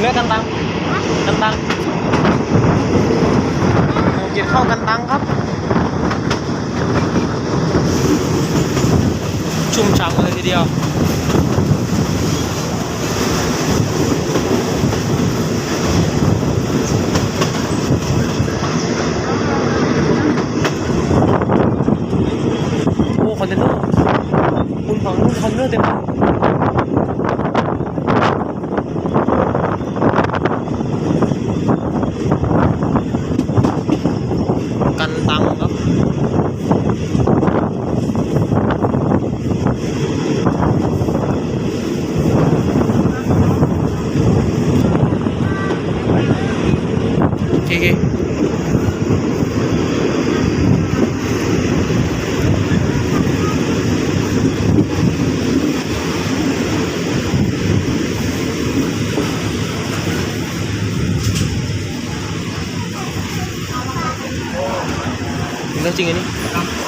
เนื้อกันตังกันตังเก็บเข้ากันตังครับ ชุ่มฉ่ำเลยทีเดียวคอนเทนเนอร์คุณของคอนเทนเนอร์เต็ม ठीक है Nó chính cái này